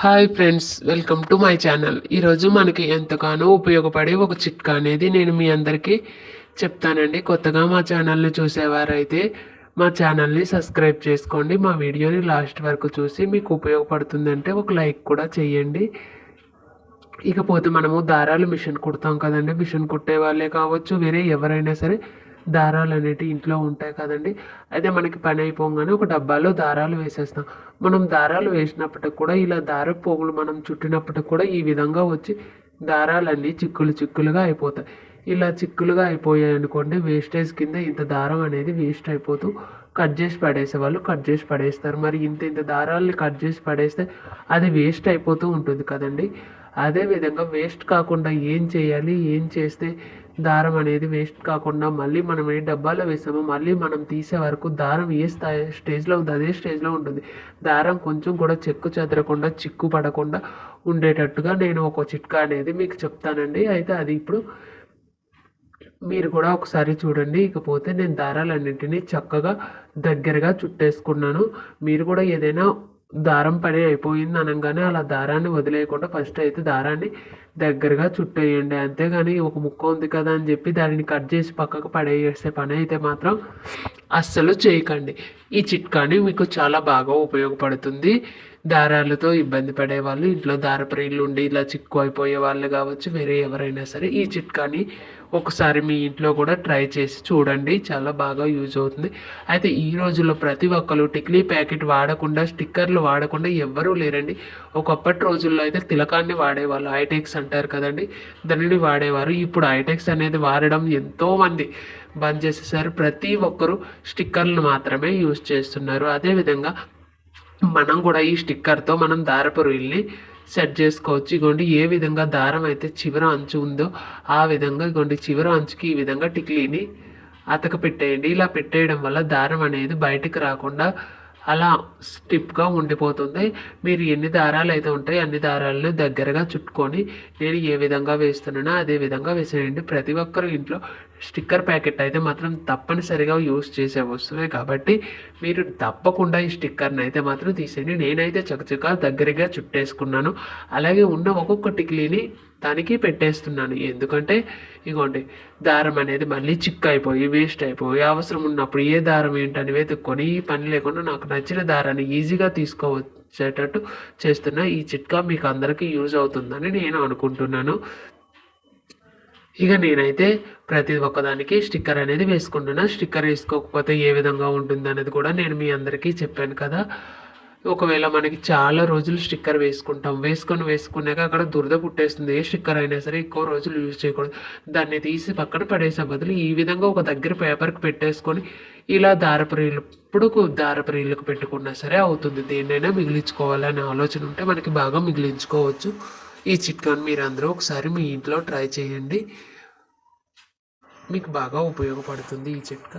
Hi friends welcome to my channel ఈరోజు మనకి ఎంతగానో ఉపయోగపడే ఒక చిట్కా అనేది నేను మీ అందరికీ చెప్తానండి. కొత్తగా మా ఛానల్ని చూసేవారైతే మా ఛానల్ని సబ్స్క్రైబ్ చేసుకోండి. మా వీడియోని లాస్ట్ వరకు చూసి మీకు ఉపయోగపడుతుందంటే ఒక లైక్ కూడా చేయండి. ఇకపోతే మనము దారాలు మిషన్ కుడతాం కదండి. మిషన్ కుట్టే వాళ్ళే కావచ్చు వేరే ఎవరైనా సరే దారాలు అనేటివి ఇంట్లో ఉంటాయి కదండి. అయితే మనకి పని అయిపోగానే ఒక డబ్బాలో దారాలు వేసేస్తాం. మనం దారాలు వేసినప్పటికి కూడా ఇలా దార పోగులు మనం చుట్టినప్పటికి కూడా ఈ విధంగా వచ్చి దారాలన్నీ చిక్కులు చిక్కులుగా అయిపోతాయి. ఇలా చిక్కులుగా అయిపోయాయి అనుకోండి వేస్టేజ్ కింద ఇంత దారం అనేది వేస్ట్ అయిపోతూ కట్ చేసి పడేసే వాళ్ళు కట్ చేసి పడేస్తారు. మరి ఇంత ఇంత దారాలని కట్ చేసి పడేస్తే అది వేస్ట్ అయిపోతూ ఉంటుంది కదండి. అదే విధంగా వేస్ట్ కాకుండా ఏం చేయాలి? ఏం చేస్తే దారం అనేది వేస్ట్ కాకుండా మళ్ళీ మనం ఏ డబ్బాలో వేసామో మళ్ళీ మనం తీసే వరకు దారం ఏ స్థాయి స్టేజ్లో ఉంది అదే స్టేజ్లో ఉంటుంది. దారం కొంచెం కూడా చెక్కు చెదరకుండా చిక్కు పడకుండా ఉండేటట్టుగా నేను ఒక చిట్కా అనేది మీకు చెప్తానండి. అయితే అది ఇప్పుడు మీరు కూడా ఒకసారి చూడండి. ఇకపోతే నేను దారాలన్నింటినీ చక్కగా దగ్గరగా చుట్టేసుకున్నాను. మీరు కూడా ఏదైనా దారం పని అయిపోయింది అనగానే అలా దారాన్ని వదిలేయకుండా ఫస్ట్ అయితే దారాన్ని దగ్గరగా చుట్టేయండి. అంతేగాని ఒక ముక్క ఉంది కదా అని చెప్పి దానిని కట్ చేసి పక్కకు పడేసే పని అయితే మాత్రం అస్సలు చేయకండి. ఈ చిట్కాని మీకు చాలా బాగా ఉపయోగపడుతుంది. దారాలతో ఇబ్బంది పడేవాళ్ళు. ఇంట్లో దారప్రియులు ఉండి ఇలా చిక్కు అయిపోయే వాళ్ళు కావచ్చు వేరే ఎవరైనా సరే ఈ చిట్కాని ఒకసారి మీ ఇంట్లో కూడా ట్రై చేసి చూడండి. చాలా బాగా యూజ్ అవుతుంది. అయితే ఈ రోజుల్లో ప్రతి ఒక్కరు టిక్లీ ప్యాకెట్ వాడకుండా స్టిక్కర్లు వాడకుండా ఎవ్వరూ లేరండి. ఒకప్పటి రోజుల్లో అయితే తిలకాన్ని వాడేవాళ్ళు. ఐటెక్స్ అంటారు కదండి. దానిని వాడేవారు. ఇప్పుడు ఐటెక్స్ అనేది వాడడం ఎంతోమంది బంద్ చేసేసారు. ప్రతి ఒక్కరూ స్టిక్కర్లు మాత్రమే యూజ్ చేస్తున్నారు. అదేవిధంగా మనం కూడా ఈ స్టిక్కర్తో మనం దారపు రొయ్యల్ని సెట్ చేసుకోవచ్చు. ఇగోండి ఏ విధంగా దారం అయితే చివర అంచు ఉందో ఆ విధంగా ఇగోండి చివర అంచుకి ఈ విధంగా టిక్లీని అతక పెట్టేయండి. ఇలా పెట్టేయడం వల్ల దారం అనేది బయటకు రాకుండా అలా స్టిప్గా ఉండిపోతుంది. మీరు ఎన్ని దారాలు అయితే ఉంటాయి అన్ని దారాలను దగ్గరగా చుట్టుకొని నేను ఏ విధంగా వేస్తున్నానో అదే విధంగా వేసేయండి. ప్రతి ఒక్కరు ఇంట్లో స్టిక్కర్ ప్యాకెట్ అయితే మాత్రం తప్పనిసరిగా యూస్ చేసే వస్తువే కాబట్టి మీరు తప్పకుండా ఈ స్టిక్కర్ని అయితే మాత్రం తీసేయండి. నేనైతే చకచకా దగ్గరగా చుట్టేసుకున్నాను. అలాగే ఉన్న ఒక్కొక్క టిక్లీని దానికి పెట్టేస్తున్నాను. ఎందుకంటే ఇగోండి దారం అనేది మళ్ళీ చిక్ అయిపోయి వేస్ట్ అయిపోయి అవసరం ఉన్నప్పుడు ఏ దారం ఏంటని వెతుక్కొని ఈ పని లేకుండా నాకు నచ్చిన దారాన్ని ఈజీగా తీసుకోవచ్చేటట్టు చేస్తున్న ఈ చిట్కా మీకు అందరికీ యూజ్ అవుతుందని నేను అనుకుంటున్నాను. ఇక నేనైతే ప్రతి ఒక్కదానికి స్టిక్కర్ అనేది వేసుకుంటున్నా. స్టిక్కర్ వేసుకోకపోతే ఏ విధంగా ఉంటుంది అనేది కూడా నేను మీ అందరికీ చెప్పాను కదా. ఒకవేళ మనకి చాలా రోజులు స్టిక్కర్ వేసుకుంటాం వేసుకొని వేసుకున్నాక అక్కడ దురద పుట్టేస్తుంది ఏ స్టిక్కర్ అయినా సరే ఎక్కువ రోజులు యూజ్ చేయకూడదు. దాన్ని తీసి పక్కన పడేసే బదులు ఈ విధంగా ఒక దగ్గర పేపర్కి పెట్టేసుకొని ఇలా దారపరీలు ఇప్పుడు దారపరీలకు పెట్టుకున్నా సరే అవుతుంది. దేన్నైనా మిగిలించుకోవాలనే ఆలోచన ఉంటే మనకి బాగా మిగిలించుకోవచ్చు. ఈ చిట్కాను మీరు అందరూ ఒకసారి మీ ఇంట్లో ట్రై చేయండి. మీకు బాగా ఉపయోగపడుతుంది ఈ చిట్కా.